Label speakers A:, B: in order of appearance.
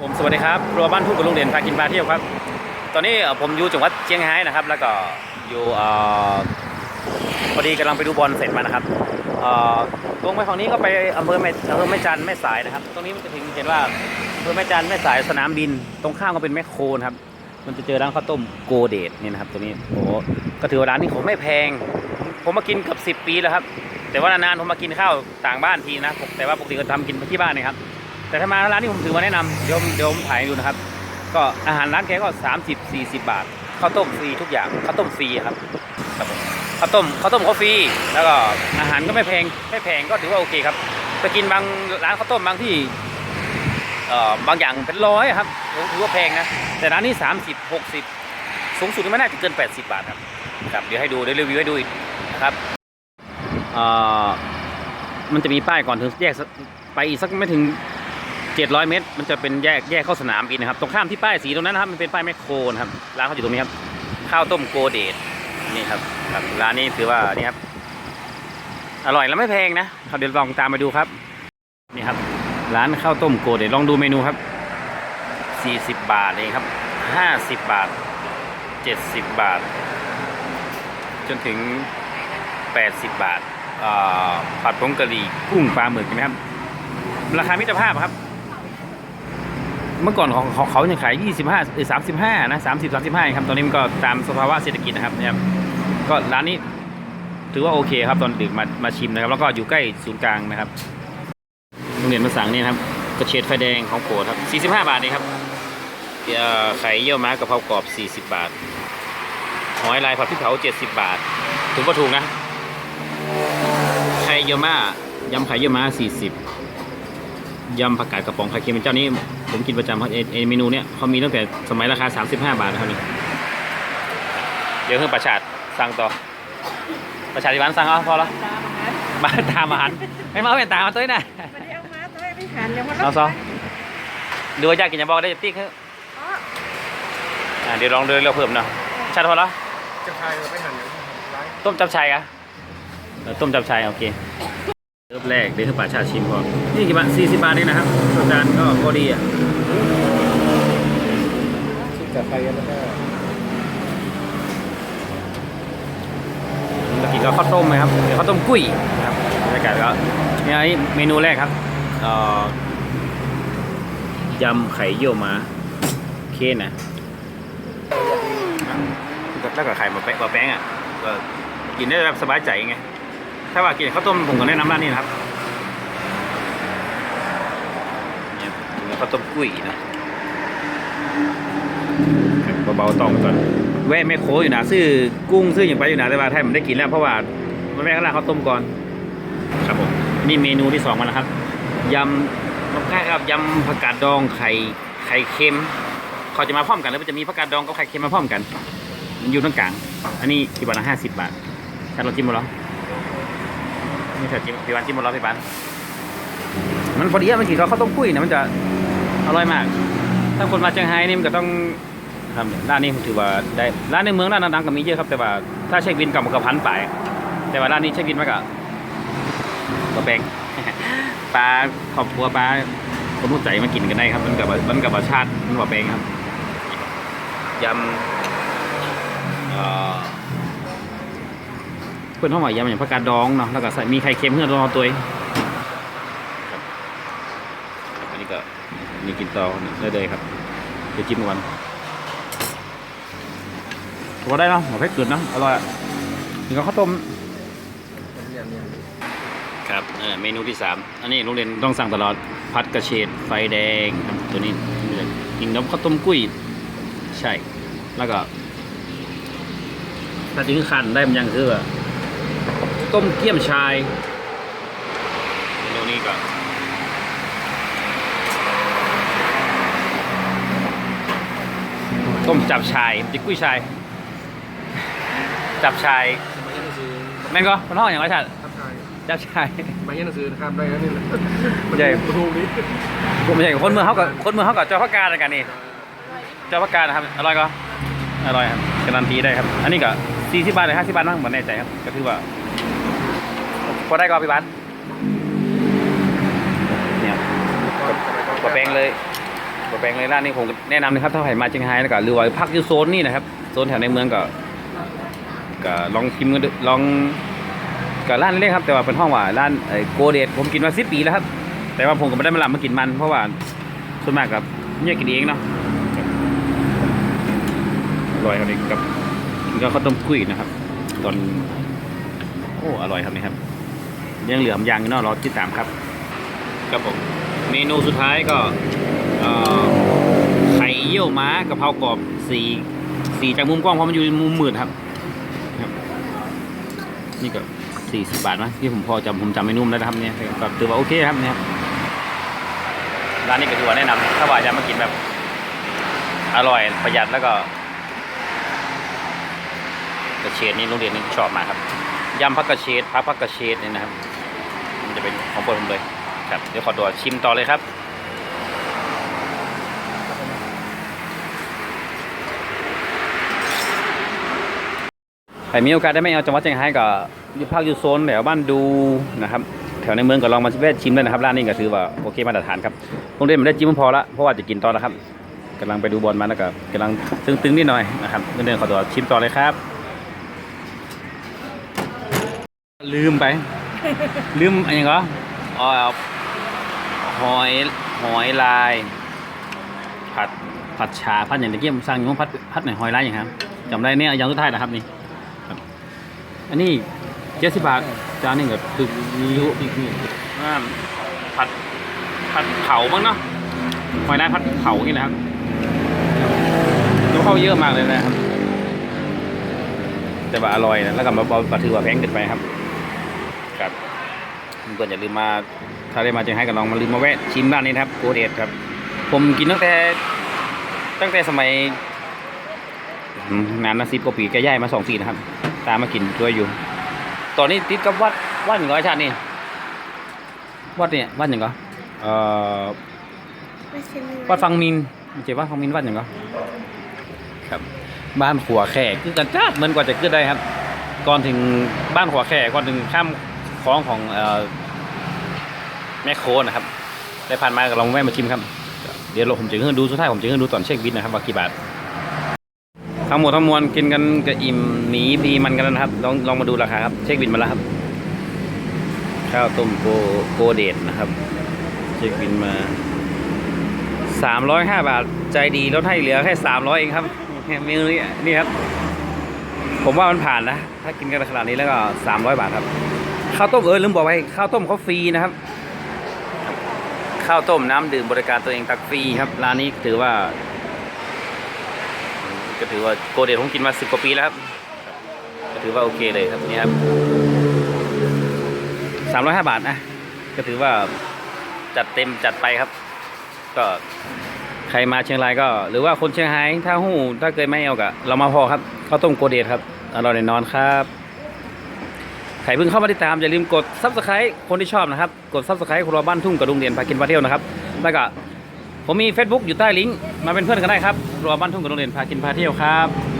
A: ผมสวัสดีครับรัวบ้านทุ่งกับลุงเด่นพากินพาเที่ยวครับ ตอนนี้ผมอยู่จังหวัดเชียงรายนะครับ แล้วก็อยู่พอดีกำลังไปดูบอลเสร็จมานะครับตรงไปฝั่งนี้ก็ไปอำเภอแม่อำเภอแม่จันแม่สายนะครับ ตรงนี้มันจะถึงเห็นว่าอำเภอแม่จันแม่สายสนามบิน ตรงข้ามก็เป็นแมคโคนครับ มันจะเจอร้านข้าวต้มโกเดตนี่นะครับ ตัวนี้โอ้ก็ถือว่าร้านนี้ผมไม่แพง ผมมากินเกือบ10ปีแล้วครับ แต่ว่านานๆผมมากินข้าวต่างบ้านทีนะแต่ว่าปกติก็ทำกินที่บ้านนะครับ แต่ถ้ามาร้านนี้ผมถือมาแนะนำเดี๋ยวเดี๋ยวผมถ่ายให้ดูนะครับ ก็อาหารร้านแกก็ 30 40 บาทข้าวต้มฟรีทุกอย่างข้าวต้มฟรีครับครับผมข้าวต้มข้าวต้มก็ฟรีแล้วก็อาหารก็ไม่แพงไม่แพงก็ถือว่าโอเคครับไปกินบางร้านข้าวต้มบางที่เอ่อบางอย่างเป็นร้อยครับถือว่าแพงนะแต่ร้านนี้ 30 60 สูงสุดไม่น่าจะเกิน 80 บาทครับครับเดี๋ยวให้ดูเดี๋ยวรีวิวให้ดูอีกนะครับเอ่อมันจะมีป้ายก่อนถึงแยกไปอีกสักไม่ถึง 700 เมตร มันจะเป็นแยกแยกเข้าสนามบินนะครับ ตรงข้ามที่ป้ายสีตรงนั้นนะครับ มันเป็นป้ายแมคโครนะครับร้านเขาอยู่ตรงนี้ครับข้าวต้มโกเดตนี่ครับครับร้านนี้ถือว่านี่ครับอร่อยแล้วไม่แพงนะครับเดี๋ยวลองตามไปดูครับ นี่ครับ ร้านข้าวต้มโกเดตลองดูเมนูครับ 40 บาทเองครับ 50 บาท 70 บาท จนถึง 80 บาทอ่าผัดผงกะหรี่กุ้งปลาหมึกนไหมครับ ราคามิตรภาพครับ เมื่อก่อนของของเขายังขาย 25หรือ35 นะ 30 35ครับ ตอนนี้มันก็ตามสภาวะเศรษฐกิจนะครับนะครับ ก็ร้านนี้ถือว่าโอเคครับ ตอนดึกมามาชิมนะครับ แล้วก็อยู่ใกล้ศูนย์กลางนะครับโรงเรียนมาสั่งนี่นะครับกระเฉดไฟแดงของโปรดครับ 45 บาทนี่ครับเอ่อไข่เยี่ยวม้ากระเพรากรอบ 40 บาท หอยลายผัดพริกเผา 70 บาท ถือว่าถูกนะ ไข่เยี่ยวม้ายำไข่เยี่ยวม้า 40 ยำผักกาดกระป๋องไข่เค็มเป็นเจ้านี้ผมกินประจำครับเอเอเมนูเนี้ยเขามีตั้งแต่สมัยราคา 35 บาทนะครับนี่เดี๋ยวเพิ่งประชาดสั่งต่อ ประชาธิวันสั่งเอาพอละ
B: ตามอาหาร
A: มาตามอาหารไม่มาเอาเป็นตามมาตัวนี้นะ
B: ไม่ได้เอามาตัวให้ไปหันยังว่า
A: เอาซอดูว่าอยากกินอย่าบอกได้จะติ๊กเถอะ
B: อ๋อ
A: อ่าเดี๋ยวลองเดินเราเพิ่มเนาะชาติพอละ
C: จะพายเราไปหันอย่างไร
A: ต้มจับชายอะเออต้มจับชายโอเคเริ่ม แรกเดี๋ยวให้ป่าชาติชิมพอนี่กี่บาทสี่สิบบาทเองนะครับส่วนจานก็พอดีอะ
C: ชุดจะไปแล้วก็
A: เมื่อกี้ก็ข้าวต้มนะครับเดี๋ยวข้าวต้มกุ้ยนะครับบรรยากาศก็นี่อันนี้เมนูแรกครับเอ่อยำไข่เยี่ยวม้าเคนะแล้วก็ไข่มาแปะมาแป้งอะก็กินได้แบบสบายใจไง ถ้าว่ากินข้าวต้มผมก็แนะนำร้านนี้นะครับเนี่ยข้าวต้มกุ้ยนะเบาๆต้องไปก่อนแวะแม่โคอยู่นะซื้อกุ้งซื้ออย่างไปอยู่นะแต่ว่าไทยมันได้กินแล้วเพราะว่ามันแม่ข้างล่างเขาต้มก่อนครับผมนี่เมนูที่สองมาแล้วครับยำน้ำแค่ครับยำผักกาดดองไข่ไข่เค็มเขาจะมาพร้อมกันแล้วมันจะมีผักกาดดองกับไข่เค็มมาพร้อมกัน มันอยู่ตรงกลาง อันนี้กี่บาทละห้าสิบบาทถ้าเราจิ้มหมดแล้ว นี่ถ้าจิ้มพี่วันจิ้มหมดแล้วพี่บันมันพอดีอะมันกินข้าวต้มกุ้ยนะมันจะอร่อยมาก ถ้าคนมาเชียงไฮ้นี่มันก็ต้องครับร้านนี้ผมถือว่าได้ร้านในเมืองร้านดังๆก็มีเยอะครับ แต่ว่าถ้าเช็คบินกับกับพันไปแต่ว่าร้านนี้เช็คบินมากกับก็แพงปลาครอบครัวปลาคนรู้ใจมากินกันได้ครับมันกับมันกับรสชาติมันว่าแพงครับยำเอ่อ เพื่อนห้องว่ายำอย่างผักกาดดองเนาะแล้วก็ใส่มีไข่เค็มเพื่อนรอตัวเองครับอันนี้ก็นี่กินต่อได้เลยครับเดี๋ยวจิ้มกันพอได้เนาะหมูเพชรจุดเนาะอร่อยอะนี่ก็ข้าวต้ม
C: เนี่ยเนี่ย
A: ครับเออเมนูที่สามอันนี้โรงเรียนต้องสั่งตลอดพัดกระเฉดไฟแดงครับตัวนี้กินน้ำข้าวต้มกุ้ยใช่แล้วก็ถ้าถึงขันได้มันยังคือว่า ต้มเกี๊ยมชายเมนูนี้ก็ต้มจับชายจิกกุ้ยชาย จับชาย
C: มาเรียนหนังสือ
A: แม่นก็มันห้องอย่างไรชัด
C: ทับทาย
A: จับชาย
C: มาเรียนหนังสือนะครับได้แล้วนี่แหละ
A: ใหญ่
C: รูนี้
A: ผมไม่ใช่คนเมืองเขากับคนเมืองเขากับเจ้าพักการกันนี่เจ้าพักการนะครับอร่อยก็อร่อยครับการันตีได้ครับ อันนี้ก็สี่สิบบาทหรือห้าสิบบาทนั่งเหมือนแน่ใจครับก็ถือว่า พอได้ก็พี่บ้านเนี่ยกระแปงเลยบะแปลงเลยร้านนี้ผมแนะนำนะครับถ้าใครมาเชียงรายแล้วก็หรือว่าพักอยู่โซนนี่นะครับโซนแถวในเมืองก็ก็ลองชิมกันดูลองก็ร้านเล็กครับแต่ว่าเป็นห้องว่าร้านไอ้โกเดตผมกินมาสิปีแล้วครับ แต่ว่าผมก็ไม่ได้มาลำมากินมัน เพราะว่าส่วนมากกับเนี่ยกินเองเนาะอร่อยครับนี่กับกินกับข้าวต้มกุ้ยนะครับ ตอนโอ้อร่อยครับนี่ครับ ยังเหลือมยางอยู่เนาะรอที่สามครับ ครับผมเมนูสุดท้ายก็ไข่เยี่ยวม้ากะเพรากรอบสีสีจากมุมกล้องเพราะมันอยู่มุมมืดครับครับนี่ก็สี่สิบบาทนะที่ผมพอจำผมจำไม่นุ่มแล้วนะครับเนี่ยก็ถือว่าโอเคครับเนี่ยร้านนี้ก็ถือว่าแนะนำถ้าว่าจะมากินแบบ อร่อยประหยัดแล้วก็กระเชดนี่โรงเรียนนี่ชอบมากครับยำผักกระเชดผักผักกระเชดนี่นะครับ มันจะเป็นของโปรดผมเลยครับเดี๋ยวขอตัวชิมต่อเลยครับใครมีโอกาสได้ไม่เอาจังหวัดเชียงรายก็อยู่ภาคยูโซนแถวบ้านดูนะครับแถวในเมืองก็ลองมาแวะชิมด้วยนะครับร้านนี้ก็ถือว่าโอเคมาตรฐานครับโรงเรียนมันได้จิ้มพอละเพราะว่าจะกินตอนแล้วครับกำลังไปดูบอลมาแล้วก็กำลังตึงๆนิดหน่อยนะครับเดินขอตัวชิมต่อเลยครับ ลืมไป ลืมอะไรก็อ๋อหอยหอยลาย ผัดผัดชาผัดอย่างตะเกียบสั่งอยู่ว่าผัดผัดหน่อยหอยลายอย่างครับจำได้เนี่ยอย่างสุดท้ายนะครับนี่อันนี้เจ็ดสิบบาทจานนี้ก็คือยุอีกนี่อ่าผัดผัดเผาบ้างเนาะหอยลายผัดเผานี่นะครับดูเข้าเยอะมากเลยนะครับ แต่ว่าอร่อยนะแล้วก็มาบถือว่าแพงเกินไปครับ ครับเพื่อนอย่าลืมมาถ้าได้มาเชียงรายก็ลองมาลืมมาแวะชิมร้านนี้นะครับโกเดตครับ ผมกินตั้งแต่ตั้งแต่สมัยอืมนานนะสิบกว่าปีแกย้ายมาสองปีนะครับ ตามมากินด้วยอยู่ ตอนนี้ติดกับวัดวัดหนึ่งร้อยชาตินี่วัดเนี่ยวัดหนึ่งก็เอ่อวัดฟังมินเจ็บว่าฟังมินวัดหนึ่งก็ครับบ้านขัวแขกคือกันจ้าเหมือนกว่าจะขึ้นได้ครับ ก่อนถึงบ้านขัวแขกก่อนถึงข้าม คลองของอแม่โคนะครับ ได้ผ่านมาลองแวะมาชิมครับ เดี๋ยวเราผมจะขึ้นดูสุดท้ายผมจะขึ้นดูตอนเช็คบินนะครับว่ากี่บาท ทั้งหมดทั้งมวลกินกันกับอิ่มหมีพีมันกันแล้วนะครับ ลองลองมาดูราคาครับ เช็คบินมาแล้วครับ ข้าวต้มโกโกเดตนะครับ เช็คบินมาสามร้อยห้าบาท ใจดีลดให้เหลือแค่สามร้อยเองครับเมนูนี้นี่ครับ ผมว่ามันผ่านนะ ถ้ากินกันขนาดนี้แล้วก็สามร้อยบาทครับ ข้าวต้มเออลืมบอกไปข้าวต้มเขาฟรีนะครับ ข้าวต้มน้ำดื่มบริการตัวเองตักฟรีครับร้านนี้ถือว่า ก็ถือว่าโกเดตผมกินมาสิบกว่าปีแล้วครับก็ถือว่าโอเคเลยครับนี่ครับสามร้อยห้าบาทนะก็ถือว่าจัดเต็มจัดไปครับ ก็ใครมาเชียงรายก็ หรือว่าคนเชียงรายถ้าหู้ถ้าเกิดไม่เอากะเรามาพอครับข้าวต้มโกเดตครับอร่อยแน่นอนครับ ใครเพิ่งเข้ามาติดตามอย่าลืมกดซับสไคร b ์คนที่ชอบนะครับ กดซับสไคร b ์ครัวบ้านทุ่งกระดุงเดียนพากินพาเที่ยวนะครับ แล้วก็ผมมี Facebook อยู่ใต้ลิงก์มาเป็นเพื่อนกันได้ครับครัวบ้านทุ่งกระดุงเดียนพากินพาเที่ยวครับ